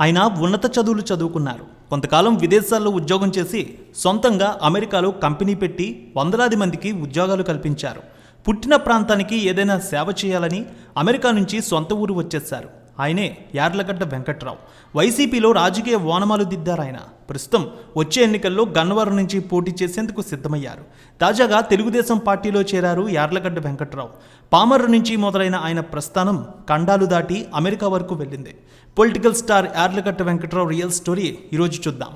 ఆయన ఉన్నత చదువులు చదువుకున్నారు. కొంతకాలం విదేశాల్లో ఉద్యోగం చేసి సొంతంగా అమెరికాలో కంపెనీ పెట్టి వందలాది మందికి ఉద్యోగాలు కల్పించారు. పుట్టిన ప్రాంతానికి ఏదైనా సేవ చేయాలని అమెరికా నుంచి సొంత ఊరు వచ్చేశారు. ఆయనే యార్లగడ్డ వెంకట్రావు. వైసీపీలో రాజకీయ వానమాలు దిద్దారాయన ప్రస్తుతం వచ్చే ఎన్నికల్లో గన్నవరం నుంచి పోటీ చేసేందుకు సిద్ధమయ్యారు. తాజాగా తెలుగుదేశం పార్టీలో చేరారు యార్లగడ్డ వెంకట్రావు. పామర్రు నుంచి మొదలైన ఆయన ప్రస్థానం ఖండాలు దాటి అమెరికా వరకు వెళ్ళింది. Political star Yarlagadda Venkatrao real story ఈరోజు చూద్దాం.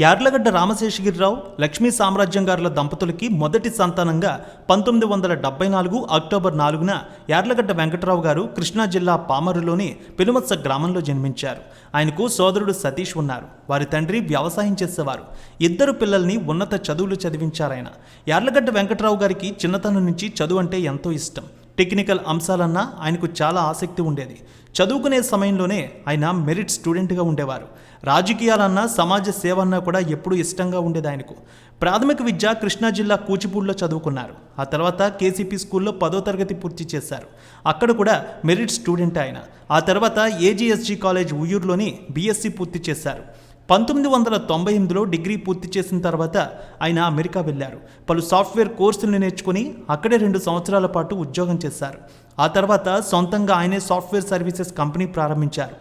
యార్లగడ్డ రామశేషగిరిరావు లక్ష్మీ సామ్రాజ్యం గారుల దంపతులకి మొదటి సంతానంగా పంతొమ్మిది వందల డెబ్బై నాలుగు అక్టోబర్ నాలుగున యార్లగడ్డ వెంకటరావు గారు కృష్ణా జిల్లా పామరులోని పెనుమత్స గ్రామంలో జన్మించారు. ఆయనకు సోదరుడు సతీష్ ఉన్నారు. వారి తండ్రి వ్యవసాయం చేసేవారు. ఇద్దరు పిల్లల్ని ఉన్నత చదువులు చదివించారాయన. యార్లగడ్డ వెంకటరావు గారికి చిన్నతనం నుంచి చదువు అంటే ఎంతో ఇష్టం. టెక్నికల్ అంశాలన్నా ఆయనకు చాలా ఆసక్తి ఉండేది. చదువుకునే సమయంలోనే ఆయన మెరిట్ స్టూడెంట్గా ఉండేవారు. రాజకీయాలన్నా సమాజ సేవ అన్నా కూడా ఎప్పుడూ ఇష్టంగా ఉండేది ఆయనకు. ప్రాథమిక విద్య కృష్ణా జిల్లా కూచిపూడిలో చదువుకున్నారు. ఆ తర్వాత కేసీపీ స్కూల్లో పదో తరగతి పూర్తి చేశారు. అక్కడ కూడా మెరిట్ స్టూడెంట్ ఆయన. ఆ తర్వాత ఏజీఎస్జీ కాలేజ్ ఉయ్యూరులోని బీఎస్సీ పూర్తి చేశారు. పంతొమ్మిది వందల తొంభై ఎనిమిదిలో డిగ్రీ పూర్తి చేసిన తర్వాత ఆయన అమెరికా వెళ్ళారు. పలు సాఫ్ట్వేర్ కోర్సులను నేర్చుకుని అక్కడే రెండు సంవత్సరాల పాటు ఉద్యోగం చేశారు. ఆ తర్వాత సొంతంగా ఆయనే సాఫ్ట్వేర్ సర్వీసెస్ కంపెనీ ప్రారంభించారు.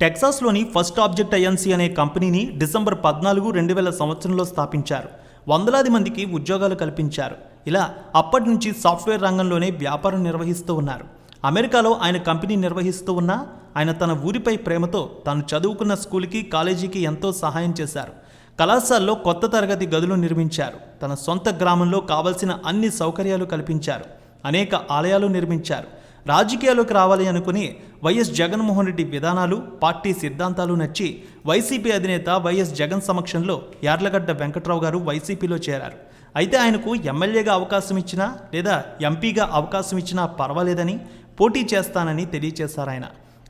టెక్సాస్లోని ఫస్ట్ ఆబ్జెక్ట్ ఐఎన్సీ అనే కంపెనీని డిసెంబర్ పద్నాలుగు రెండు వేల సంవత్సరంలో స్థాపించారు. వందలాది మందికి ఉద్యోగాలు కల్పించారు. ఇలా అప్పటి నుంచి సాఫ్ట్వేర్ రంగంలోనే వ్యాపారం నిర్వహిస్తూ ఉన్నారు. అమెరికాలో ఆయన కంపెనీ నిర్వహిస్తూ ఉన్నా ఆయన తన ఊరిపై ప్రేమతో తాను చదువుకున్న స్కూల్కి కాలేజీకి ఎంతో సహాయం చేశారు. కళాశాలలో కొత్త తరగతి గదులు నిర్మించారు. తన సొంత గ్రామంలో కావలసిన అన్ని సౌకర్యాలు కల్పించారు. అనేక ఆలయాలు నిర్మించారు. రాజకీయాల్లోకి రావాలి అనుకుని వైఎస్ జగన్మోహన్ రెడ్డి విధానాలు పార్టీ సిద్ధాంతాలు నచ్చి వైసీపీ అధినేత వైఎస్ జగన్ సమక్షంలో యార్లగడ్డ వెంకట్రావు గారు వైసీపీలో చేరారు. అయితే ఆయనకు ఎమ్మెల్యేగా అవకాశం ఇచ్చినా లేదా ఎంపీగా అవకాశం ఇచ్చినా పర్వాలేదని పోటీ చేస్తానని తెలియచేశారు ఆయన.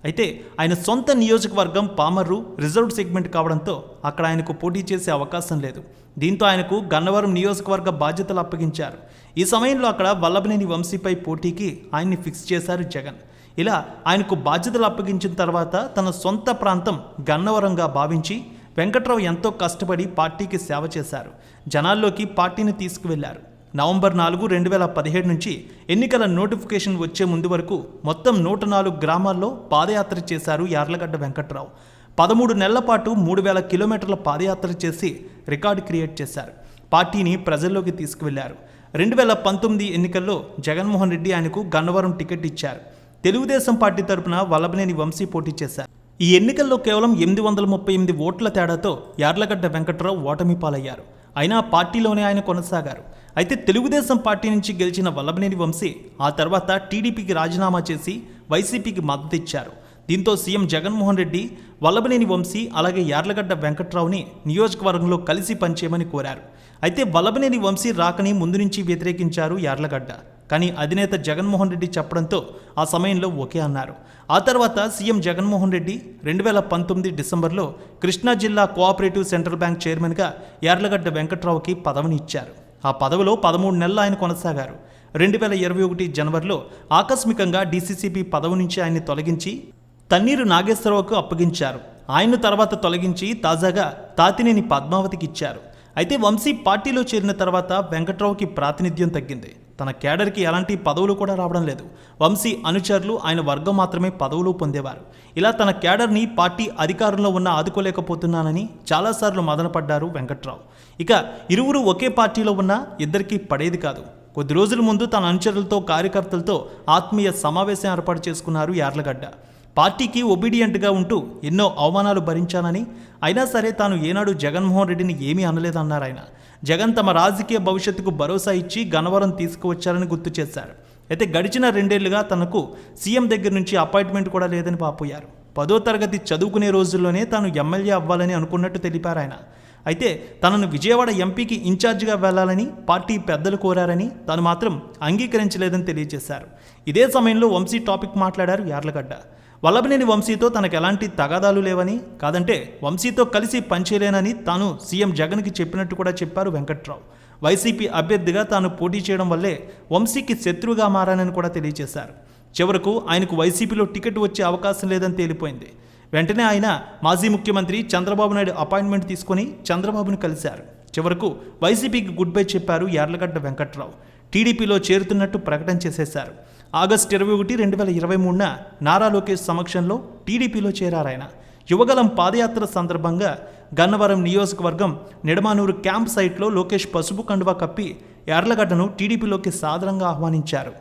అయితే ఆయన సొంత నియోజకవర్గం పామర్రు రిజర్వ్డ్ సెగ్మెంట్ కావడంతో అక్కడ ఆయనకు పోటీ చేసే అవకాశం లేదు. దీంతో ఆయనకు గన్నవరం నియోజకవర్గ బాధ్యతలు అప్పగించారు. ఈ సమయంలో అక్కడ వల్లభనేని వంశీపై పోటీకి ఆయన్ని ఫిక్స్ చేశారు జగన్. ఇలా ఆయనకు బాధ్యతలు అప్పగించిన తర్వాత తన సొంత ప్రాంతం గన్నవరంగా భావించి వెంకట్రావు ఎంతో కష్టపడి పార్టీకి సేవ చేశారు. జనాల్లోకి పార్టీని తీసుకువెళ్ళారు. నవంబర్ నాలుగు రెండు వేల పదిహేడు నుంచి ఎన్నికల నోటిఫికేషన్ వచ్చే ముందు వరకు మొత్తం నూట నాలుగు గ్రామాల్లో పాదయాత్ర చేశారు యార్లగడ్డ వెంకట్రావు. పదమూడు నెలల పాటు మూడు వేల కిలోమీటర్ల పాదయాత్ర చేసి రికార్డు క్రియేట్ చేశారు. పార్టీని ప్రజల్లోకి తీసుకువెళ్ళారు. రెండు వేల పంతొమ్మిది ఎన్నికల్లో జగన్మోహన్ రెడ్డి ఆయనకు గన్నవరం టికెట్ ఇచ్చారు. తెలుగుదేశం పార్టీ తరపున వల్లభనేని వంశీ పోటీ చేశారు. ఈ ఎన్నికల్లో కేవలం ఎనిమిది వందల ముప్పై ఎనిమిది ఓట్ల తేడాతో యార్లగడ్డ వెంకట్రావు ఓటమి పాలయ్యారు అయినా పార్టీలోనే ఆయన కొనసాగారు. అయితే తెలుగుదేశం పార్టీ నుంచి గెలిచిన వల్లభనేని వంశీ ఆ తర్వాత టీడీపీకి రాజీనామా చేసి వైసీపీకి మద్దతు ఇచ్చారు. దీంతో సీఎం జగన్మోహన్ రెడ్డి వల్లభనేని వంశీ అలాగే యార్లగడ్డ వెంకట్రావుని నియోజకవర్గంలో కలిసి పనిచేయమని కోరారు. అయితే వల్లభనేని వంశీ రాకని ముందు నుంచి వ్యతిరేకించారు యార్లగడ్డ. కానీ అధినేత జగన్మోహన్ రెడ్డి చెప్పడంతో ఆ సమయంలో ఓకే అన్నారు. ఆ తర్వాత సీఎం జగన్మోహన్ రెడ్డి రెండు వేల పంతొమ్మిది డిసెంబర్లో కృష్ణా జిల్లా కోఆపరేటివ్ సెంట్రల్ బ్యాంక్ చైర్మన్గా యార్లగడ్డ వెంకట్రావుకి పదవిని ఇచ్చారు. ఆ పదవిలో పదమూడు నెలలు ఆయన కొనసాగారు. రెండు వేల ఇరవై ఒకటి జనవరిలో ఆకస్మికంగా డీసీసీబీ పదవి నుంచి ఆయన్ని తొలగించి తన్నీరు నాగేశ్వరరావుకు అప్పగించారు. ఆయన తర్వాత తొలగించి తాజాగా తాతినేని పద్మావతికి ఇచ్చారు. అయితే వంశీ పార్టీలో చేరిన తర్వాత వెంకట్రావుకి ప్రాతినిధ్యం తగ్గింది. తన క్యాడర్కి ఎలాంటి పదవులు కూడా రావడం లేదు. వంశీ అనుచరులు ఆయన వర్గం మాత్రమే పదవులు పొందేవారు. ఇలా తన క్యాడర్ని పార్టీ అధికారంలో ఉన్న ఆదుకోలేకపోతున్నానని చాలాసార్లు మదనపడ్డారు వెంకట్రావు. ఇక ఇరువురు ఒకే పార్టీలో ఉన్న ఇద్దరికీ పడేది కాదు. కొద్ది రోజుల ముందు తన అనుచరులతో కార్యకర్తలతో ఆత్మీయ సమావేశం ఏర్పాటు చేసుకున్నారు యార్లగడ్డ. పార్టీకి ఒబీడియంట్గా ఉంటూ ఎన్నో అవమానాలు భరించానని అయినా సరే తాను ఏనాడు జగన్మోహన్ రెడ్డిని ఏమీ అనలేదన్నారు ఆయన. జగన్ తమ రాజకీయ భవిష్యత్తుకు భరోసా ఇచ్చి గన్నవరం తీసుకువచ్చారని గుర్తు చేశారు. అయితే గడిచిన రెండేళ్ళుగా తనకు సీఎం దగ్గర నుంచి అపాయింట్మెంట్ కూడా లేదని పాపోయారు పదో తరగతి చదువుకునే రోజుల్లోనే తాను ఎమ్మెల్యే అవ్వాలని అనుకున్నట్టు తెలిపారు ఆయన. అయితే తనను విజయవాడ ఎంపీకి ఇన్ఛార్జిగా వెళ్ళాలని పార్టీ పెద్దలు కోరారని తాను మాత్రం అంగీకరించలేదని తెలియజేశారు. ఇదే సమయంలో వంశీ టాపిక్ మాట్లాడారు యార్లగడ్డ. వల్లభనేని వంశీతో తనకు ఎలాంటి తగాదాలు లేవని కాదంటే వంశీతో కలిసి పనిచేయలేనని తాను సీఎం జగన్కి చెప్పినట్టు కూడా చెప్పారు వెంకట్రావు. వైసీపీ అభ్యర్థిగా తాను పోటీ చేయడం వల్లే వంశీకి శత్రువుగా మారానని కూడా తెలియజేశారు. చివరకు ఆయనకు వైసీపీలో టికెట్ వచ్చే అవకాశం లేదని తేలిపోయింది. వెంటనే ఆయన మాజీ ముఖ్యమంత్రి చంద్రబాబు నాయుడు అపాయింట్మెంట్ తీసుకొని చంద్రబాబును కలిశారు. చివరకు వైసీపీకి గుడ్ బై చెప్పారు యార్లగడ్డ వెంకట్రావు. టీడీపీలో చేరుతున్నట్టు ప్రకటన చేసేశారు. ఆగస్టు ఇరవై ఒకటి రెండు వేల ఇరవై మూడున నారా లోకేష్ సమక్షంలో టీడీపీలో చేరారాయన యువగలం పాదయాత్ర సందర్భంగా గన్నవరం నియోజకవర్గం నిడమానూరు క్యాంప్ సైట్లో లోకేష్ పసుపు కండువా కప్పి యార్లగడ్డను టీడీపీలోకి సాదరంగా ఆహ్వానించారు.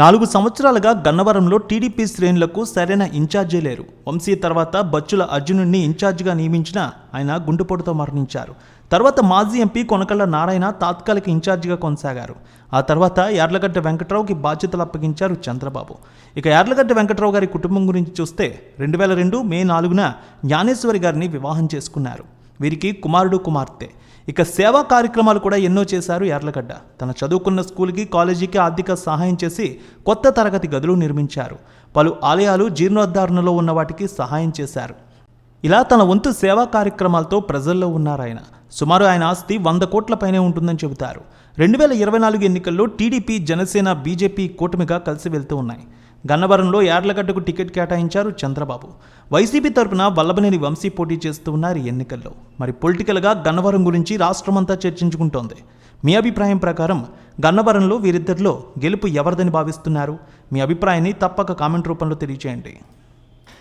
నాలుగు సంవత్సరాలుగా గన్నవరంలో టీడీపీ శ్రేణులకు సరైన ఇన్ఛార్జే లేరు. వంశీ తర్వాత బచ్చుల అర్జునుడిని ఇన్ఛార్జిగా నియమించిన ఆయన గుండెపోటుతో మరణించారు. తర్వాత మాజీ ఎంపీ కొనకళ్ళ నారాయణ తాత్కాలిక ఇన్ఛార్జిగా కొనసాగారు. ఆ తర్వాత యార్లగడ్డ వెంకట్రావుకి బాధ్యతలు అప్పగించారు చంద్రబాబు. ఇక యార్లగడ్డ వెంకట్రావు గారి కుటుంబం గురించి చూస్తే రెండు వేల రెండు మే నాలుగున జ్ఞానేశ్వరి గారిని వివాహం చేసుకున్నారు. వీరికి కుమారుడు కుమార్తె. ఇక సేవా కార్యక్రమాలు కూడా ఎన్నో చేశారు యార్లగడ్డ. తన చదువుకున్న స్కూల్కి కాలేజీకి ఆర్థిక సహాయం చేసి కొత్త తరగతి గదులు నిర్మించారు. పలు ఆలయాలు జీర్ణోద్ధారణలో ఉన్న వాటికి సహాయం చేశారు. ఇలా తన వంతు సేవా కార్యక్రమాలతో ప్రజల్లో ఉన్నారాయన సుమారు ఆయన ఆస్తి వంద కోట్ల పైనే ఉంటుందని చెబుతారు. రెండు వేల ఇరవై నాలుగు ఎన్నికల్లో టీడీపీ జనసేన బీజేపీ కూటమిగా కలిసి వెళ్తూ ఉన్నాయి. గన్నవరంలో యార్లగడ్డకు టికెట్ కేటాయించారు చంద్రబాబు. వైసీపీ తరపున వల్లభనేని వంశీ పోటీ చేస్తూ ఉన్నారు ఈ ఎన్నికల్లో. మరి పొలిటికల్గా గన్నవరం గురించి రాష్ట్రమంతా చర్చించుకుంటోంది. మీ అభిప్రాయం ప్రకారం గన్నవరంలో వీరిద్దరిలో గెలుపు ఎవరిదని భావిస్తున్నారు? మీ అభిప్రాయాన్ని తప్పక కామెంట్ రూపంలో తెలియజేయండి